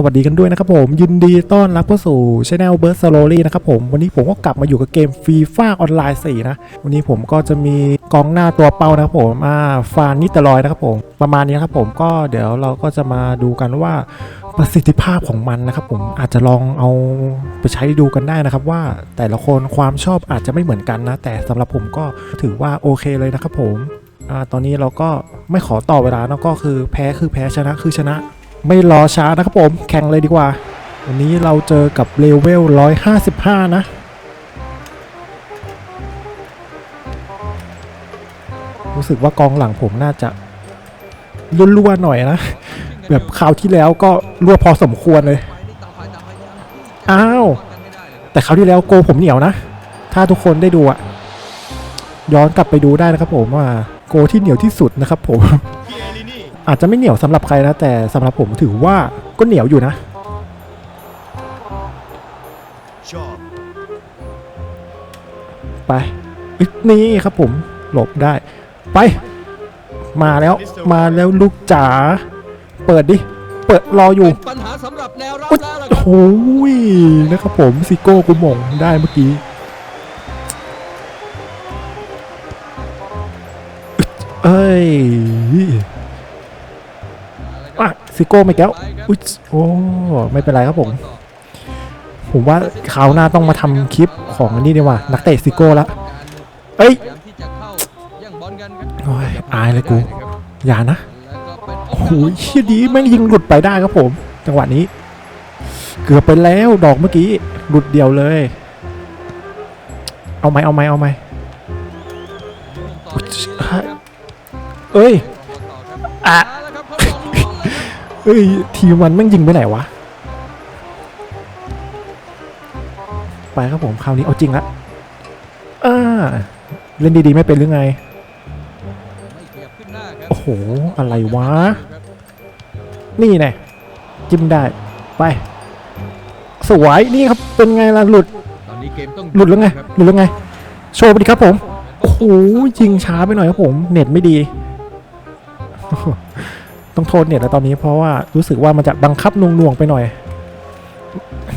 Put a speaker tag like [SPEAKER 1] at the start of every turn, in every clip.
[SPEAKER 1] สวัสดีกันด้วยนะครับผม ยินดีต้อนรับเข้าสู่ช anel b u r s t Slowly นะครับผมวันนี้ผมก็กลับมาอยู่กับเกมฟีฟ่าออนไลน์4นะ วันนี้ผมก็จะมีกองหน้าตัวเป้านะครับผมอ่าฟานนิตรอยนะครับผม ประมาณนี้นะครับผมก็เดี๋ยวเราก็จะมาดูกันว่าประสิทธิภาพของมันนะครับผมอาจจะลองเอาไปใช้ดูกันได้นะครับ ว่าแต่ละคนความชอบอาจจะไม่เหมือนกันนะ แต่สำหรับผมก็ถือว่าโอเคเลยนะครับผมอตอนนี้เราก็ไม่ขอต่อเวลานะก็คือแพ้คือแพ้ชนะคือชนะ ไม่รอช้านะครับผม แข่งเลยดีกว่า วันนี้เราเจอกับเลเวล 155 นะ รู้สึกว่ากองหลังผมน่าจะรั่วๆหน่อยนะ แบบคราวที่แล้วก็รั่วพอสมควรเลย อ้าว แต่คราวที่แล้วโกผมเหนียวนะ ถ้าทุกคนได้ดูอะย้อนกลับไปดูได้นะครับผมว่าโกที่เหนียวที่สุดนะครับผม อาจจะไม่เหนียวสำหรับใครนะ แต่สำหรับผมถือว่าก็เหนียวอยู่นะไปนี่ครับผมหลบได้ ไป มาแล้วมาแล้วลูกจ๋าเปิดดิ เปิดรออยู่
[SPEAKER 2] ปัญหาสำหรับแนวรับแล้ว
[SPEAKER 1] โอ้โหยนะครับผมซิโก้กูมงได้เมื่อกี้เอ้ย ซิโก้ไม่แก้วอุ๊ยโอ้ไม่เป็นไรครับผม ผมว่าคราวหน้าต้องมาทำคลิปของอันนี้ดีกว่า นักเตะซิโก้ละเอ้ย
[SPEAKER 2] อลกันครับ
[SPEAKER 1] โอ้ยอายเลยกู อย่านะโอ้โหเชี่ยดีแม่งยิงหลุดไปได้ครับผม จังหวะนี้ เกือบไปแล้วดอกเมื่อกี้หลุดเดียวเลย เอาไหมเอาไหมเอาไหม
[SPEAKER 2] เลย
[SPEAKER 1] เอ้ย
[SPEAKER 2] อะ เอ้
[SPEAKER 1] ยทีมมันแม่งยิงไปไหนวะ ไปครับผมคราวนี้เอาจริงละอ่าเล่นดีๆไม่เป็นหรือไง
[SPEAKER 2] ไม่ขยับขึ้นหน้าครับ
[SPEAKER 1] โอ้โห อะไรวะ นี่แน่จิ้มได้ ไป สวยนี่ครับเป็นไงล่ะหลุด
[SPEAKER 2] ตอนนี้เกมต้อง
[SPEAKER 1] หลุดแล้วไง
[SPEAKER 2] ครับ
[SPEAKER 1] หลุดแล้วไง โชว์ไปดิครับผม โอ้โหยิงช้าไปหน่อยครับผม เน็ตไม่ดี ต้องโทษเน็ตแล้วตอนนี้เพราะว่ารู้สึกว่ามันจะบังคับหน่วงๆไปหน่อย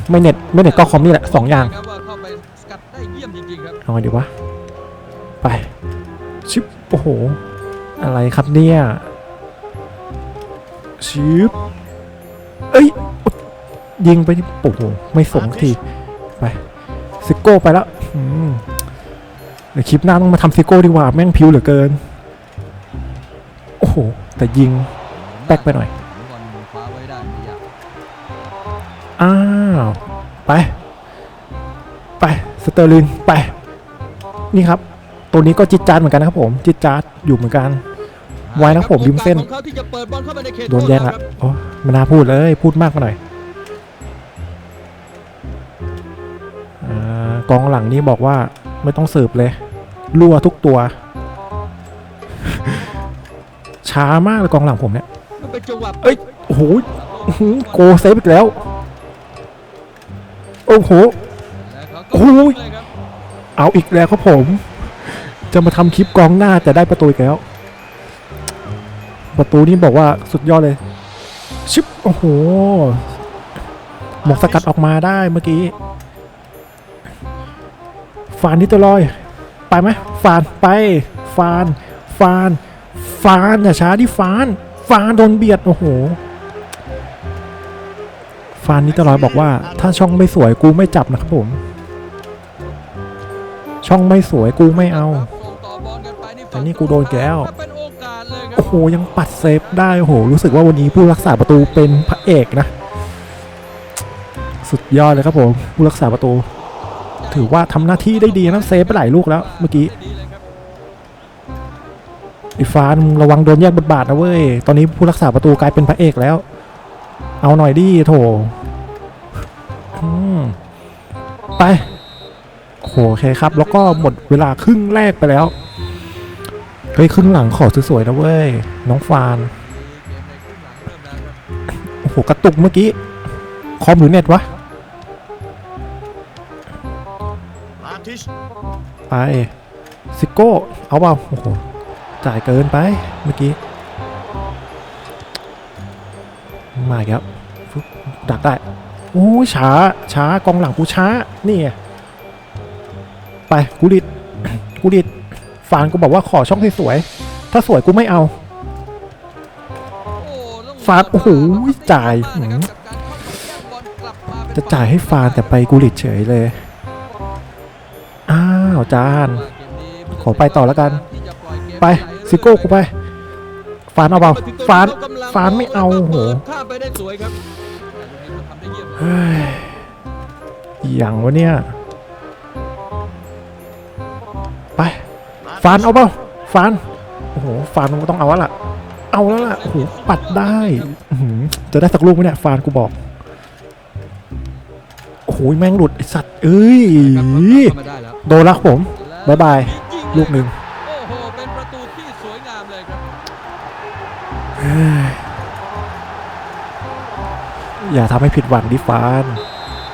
[SPEAKER 1] ไม่เน็ตไม่เน็ตก็คอมนี่แหละสองอย่าง
[SPEAKER 2] ครับว่าเข้าไปสกัดได้เยี่ยมจริงๆครับ
[SPEAKER 1] เอาไงดีวะไปชิปโอ้โห อะไรครับเนี่ยชิปเอ้ยยิงไปที่โอ้โหไม่สมทีไปซิโก้ไปแล้วอืมเดี๋ยวคลิปหน้าต้องมาทำซิโก้ดีกว่าแม่งพิวเหลือเกิน โอ้โห แต่ยิงแป๊กไปหน่อย
[SPEAKER 2] บอลคว้าไว้ได้ไม่ยาก
[SPEAKER 1] อ้าว ไป ไป สเตอร์ลิน ไป นี่ครับ ตัวนี้ก็จิตจาดเหมือนกันนะครับผม จิตจาดอยู่เหมือนกัน ไว้นะผมริมเส้น
[SPEAKER 2] โอกาสของเขาที่จะเปิดบอลเข้าไปในเขต
[SPEAKER 1] โดนแย่งละโอ้ไม่น่าพูดเลย พูดมากไปหน่อยอากองหลังนี่บอกว่าไม่ต้องสืบเลย รั่วทุกตัว ช้ามากเลยกองหลังผมเนี่ย
[SPEAKER 2] มัน เป็นจังหวะ
[SPEAKER 1] เอ้ยโอ้โหอื้อหือโกเซฟอีกแล้ว โอ้โห
[SPEAKER 2] แล้วเขาก็
[SPEAKER 1] โอ้ย
[SPEAKER 2] เลยครับ
[SPEAKER 1] เอาอีกแล้วครับผม จะมาทำคลิปกองหน้าแต่ได้ประตูอีกแล้ว ประตูนี่บอกว่าสุดยอดเลย ชิปโอ้โห หมกสกัดออกมาได้เมื่อกี้ ฟานนิตวลอย ไปไหมฟานไป ฟาน ฟาน ฟานอย่าช้าที่ฟาน ฟานโดนเบียด โอ้โห ฟานนิตลอยบอกว่า ถ้าช่องไม่สวยกูไม่จับนะครับผม ช่องไม่สวยกูไม่เอา แต่นี่กูโดนแก้ว
[SPEAKER 2] โอกาสเลยครั
[SPEAKER 1] โอ้โห ยังปัดเซฟได้ โอ้โห รู้สึกว่าวันนี้ผู้รักษาประตูเป็นพระเอกนะ สุดยอดเลยครับผม ผู้รักษาประตู ถือว่าทำหน้าที่ได้ดีนะ เซฟไปหลายลูกแล้วเมื่อกี้ ฟานมึงระวังโดนแยกบทบาทนะเว้ย ตอนนี้ผู้รักษาประตูกลายเป็นพระเอกแล้ว เอาหน่อยดิโถอืมไปโอเคครับ แล้วก็หมดเวลาครึ่งแรกไปแล้ว เฮ้ยครึ่งหลังขอสวยๆนะเว้ย น้องฟาน
[SPEAKER 2] เกมในครึ่งหลังเริ่มแล้วครับ
[SPEAKER 1] โอ้โหกระตุกเมื่อกี้ คอมหรือเน็ตวะ
[SPEAKER 3] มาทิช
[SPEAKER 1] ไปซิโก้ เอาเปล่าโอ้โห จ่ายเกินไปเมื่อกี้มาอีกแล้วฟึบดักได้โอ้ช้าช้ากองหลังกูช้านี่ไงไปกูดิดกูดิดฟานกูบอกว่าขอช่องสวยถ้าสวยกูไม่เอาฟาดโอ้โหจ่า
[SPEAKER 2] ย
[SPEAKER 1] จะจ่ายให้ฟานแต่ไปกูดิดเฉยเลย อ้าวจาน
[SPEAKER 2] ว่าเกมนี้ผู้ตัดสิน
[SPEAKER 1] ขอไปต่อแล้วกัน ไป
[SPEAKER 2] หล
[SPEAKER 1] ซิโก้กูไปฟานเอาเปล่า
[SPEAKER 2] มาถึงตรง
[SPEAKER 1] ฟาน
[SPEAKER 2] เขกำลัง
[SPEAKER 1] ฟานไม่เอาโห
[SPEAKER 2] เปิดข้ามไปได้สวยครับแต่ตรงนี้เขาทำได้เยี่ยม
[SPEAKER 1] เฮ้ยอย่างวะเนี่ยไปฟานเอาเปล่าฟานโอ้โหฟานมันก็ต้องเอาแล้วล่ะ เอาแล้วล่ะโอ้โหปัดได้อื้อหือจะได้สักลูกไหมเนี่ยฟานกูบอกโอ้โหแม่งหลุดไอสัตว์เอ้ย
[SPEAKER 2] ครับเข้ามาได้แล้ว
[SPEAKER 1] โดนละผมบ๊ายบาย
[SPEAKER 2] ยิง
[SPEAKER 1] ลูกหนึ่ง
[SPEAKER 2] อย่า
[SPEAKER 1] ทำให้ผิดหวังดิฟาน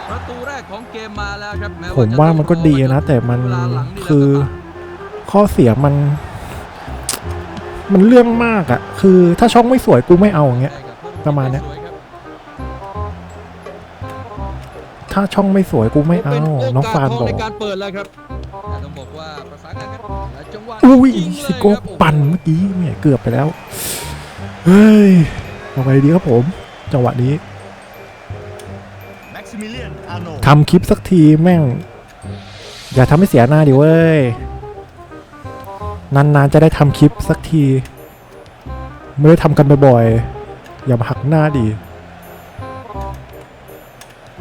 [SPEAKER 2] ประตูแรกของเกมมาแล้วครับแม้
[SPEAKER 1] ผมว่ามันก็ดีนะ แต่มัน
[SPEAKER 2] เวลาหลังนี่
[SPEAKER 1] คือ
[SPEAKER 2] แล้วก็
[SPEAKER 1] ข้อเสียมัน มันเรื่องมากอะคือถ้าช่องไม่สวยกูไม่เอาอย่างเงี้ย
[SPEAKER 2] ใช่ครับ
[SPEAKER 1] ประมาณเนี้ย
[SPEAKER 2] สวยครับ
[SPEAKER 1] ถ้าช่องไม่สวยกูไม่เอา
[SPEAKER 2] เป็นโน้
[SPEAKER 1] องฟาน
[SPEAKER 2] ท
[SPEAKER 1] บอก
[SPEAKER 2] ในการเปิดแล้วครับแต่ต้องบอกว่าประสานงานกันและจังหวะ
[SPEAKER 1] อุ้ย
[SPEAKER 2] ยิงเลย
[SPEAKER 1] ซิโก้
[SPEAKER 2] ครับโอ้โห
[SPEAKER 1] ปั่นเมื่อกี้เนี่ยเกือบไปแล้ว เฮ้ยเอาไปดีครับผม จังหวะนี้ ทำคลิปสักทีแม่ง อย่าทำให้เสียหน้าดิเว้ย นานๆจะได้ทำคลิปสักที ไม่ได้ทำกันบ่อยๆ อย่ามาหักหน้าดิ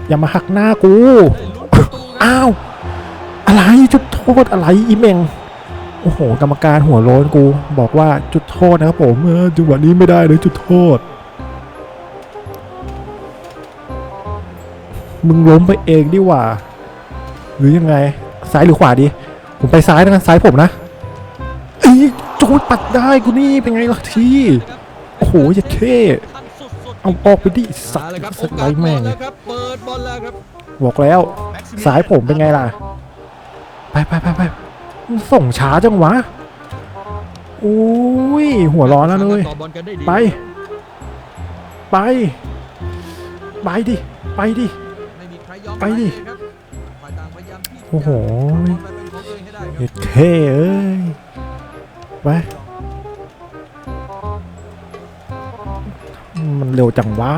[SPEAKER 1] อย่ามาหักหน้ากู อ้าว อะไรจุดโทษอะไรอีเมงโอ้โห กรรมการหัวโลนกู บอกว่าจุดโทษนะครับผมเออจังหวะนี้ไม่ได้เลยจุดโทษ มึงล้มไปเองดีกว่า หรือยังไง ซ้ายหรือขวาดี ผมไปซ้ายนะซ้ายผมนะอ้ยโจดปัดได้กูนี่เป็นไงล่ะทีโอ้โหอย่าเท่เอาออกไปดิสัต
[SPEAKER 2] เอา
[SPEAKER 1] ว์
[SPEAKER 2] ละครับ
[SPEAKER 1] ส
[SPEAKER 2] โอก
[SPEAKER 1] ไล
[SPEAKER 2] ส
[SPEAKER 1] ด์
[SPEAKER 2] บอ
[SPEAKER 1] แม่ง
[SPEAKER 2] บอ
[SPEAKER 1] กแล้ว
[SPEAKER 3] ซิมิเลียน
[SPEAKER 1] สายผมเป็นไงล่ะ ไปไปไปไปส่งช้าจังวะโอ้ยหัวร้อนแล้วเลย
[SPEAKER 2] ต่อบอลกันได้ดี
[SPEAKER 1] ไป ไป ไปดิ ไปดิ
[SPEAKER 2] ไม่มีใครยอม
[SPEAKER 1] ไปดิ
[SPEAKER 2] ใครเลยครับฝ่ายต่างพยายามที่จะ
[SPEAKER 1] โอ้โห
[SPEAKER 2] เอาบอลไปเป็นของตัวเองให้ได้ครับ
[SPEAKER 1] เฮ็ดเคเอ้ยไปมันเร็วจังวะ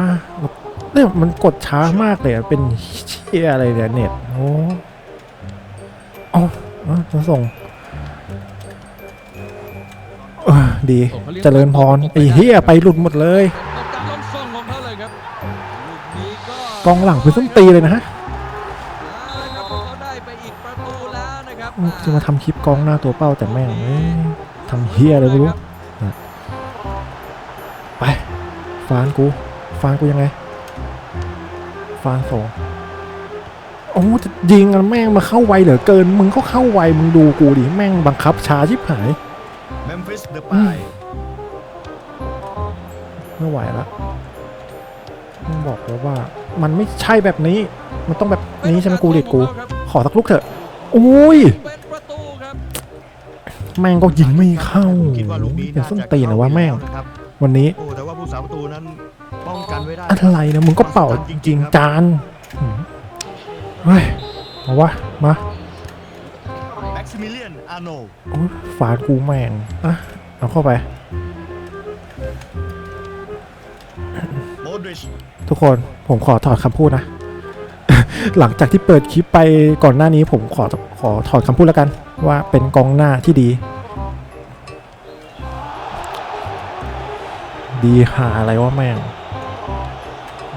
[SPEAKER 1] เนี่ยมันกดช้ามากเลยอะเป็นเชี่ยอะไรเนี่ยเน็ตโอ้เอาเอาจะส่งเออดีเจริญพรไอ้เฮียไปหลุดหมดเลย
[SPEAKER 2] เป็นการล้มส่งของเขาเลยครับลูกนี้ก็
[SPEAKER 1] กองหลังเป็นส้นตีเลยนะฮะ
[SPEAKER 2] อีกประตูแล้วนะครับ
[SPEAKER 1] จะมาทำคลิปกองหน้าตัวเป้าแต่แม่งเอ้ยทำเฮียอะไรไม่รู้นะไปฟานกูฟานกูยังไงฟานสองโอ้จะยิงกันแม่งมาเข้าไวเหลือเกิน มึงก็เข้าไวมึงดูกูดิแม่งบังคับช้าชิบหาย
[SPEAKER 3] เมมฟิสเดอะปาย
[SPEAKER 1] ไม่ไหวละมึงบอกแล้วว่า มันไม่ใช่แบบนี้ มันต้องแบบนี้ใช่ไหมกูเด็ดกู ขอสักลูกเถอะโอ้ยแม่งก็ยิงไม่เข้า
[SPEAKER 3] ผมคิดว่าลูกนี้
[SPEAKER 1] เป็น
[SPEAKER 3] น่า
[SPEAKER 1] ส้นตีนนะว่าแม่ง
[SPEAKER 3] วัน
[SPEAKER 1] นี้
[SPEAKER 3] แต่ว่าผู้สาประตูนั้นป้องกันไว้ได้
[SPEAKER 1] อะไรนะมึงก็เป่าจริงจานเฮ้ยเอาวะมา
[SPEAKER 3] แม็กซิมิเลียนอาโน
[SPEAKER 1] โอ้ยฝาดกูแม่งอะเอาเข้าไปทุกคนผมขอถอดคำพูดนะ หลังจากที่เปิดคลิปไปก่อนหน้านี้ผมขอขอถอดคำพูดแล้วกันว่าเป็นกองหน้าที่ดี ดีหาอะไรวะแม่ง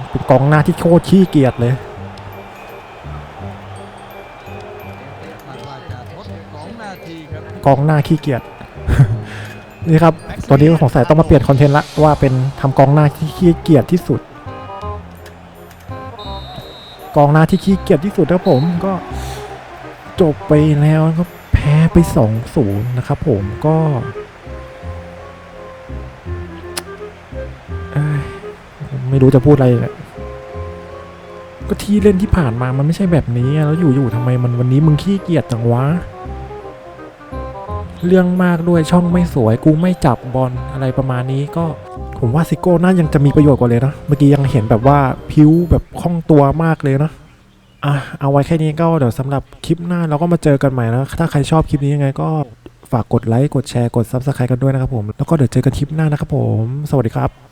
[SPEAKER 1] เป็นกองหน้าที่โคตรขี้เกียจเลยกองหน้าขี้เกียจนี่ครับตอนนี้สงสัยต้องมาเปลี่ยนคอนเทนต์ละว่าเป็นทำกองหน้าที่ขี้เกียจที่สุด กองหน้าที่ขี้เกียจที่สุดครับผมก็จบไปแล้วก็แพ้ไปสองศูนย์นะครับผมก็ไม่รู้จะพูดอะไรเลยก็ที่เล่นที่ผ่านมามันไม่ใช่แบบนี้ แล้วอยู่ๆทำไมมันวันนี้มึงขี้เกียจจังวะ เรื่องมากด้วยช่องไม่สวยกูไม่จับบอลอะไรประมาณนี้ก็ ผมว่าซิโก้น่ายังจะมีประโยชน์กว่าเลยนะ เมื่อกี้ยังเห็นแบบว่าพิ้วแบบคล่องตัวมากเลยนะอะเอาไว้แค่นี้ก็เดี๋ยวสำหรับคลิปหน้าเราก็มาเจอกันใหม่นะ ถ้าใครชอบคลิปนี้ยังไงก็ฝากกดไลค์ กดแชร์ กด Subscribe กันด้วยนะครับผม แล้วก็เดี๋ยวเจอกันคลิปหน้านะครับผม สวัสดีครับ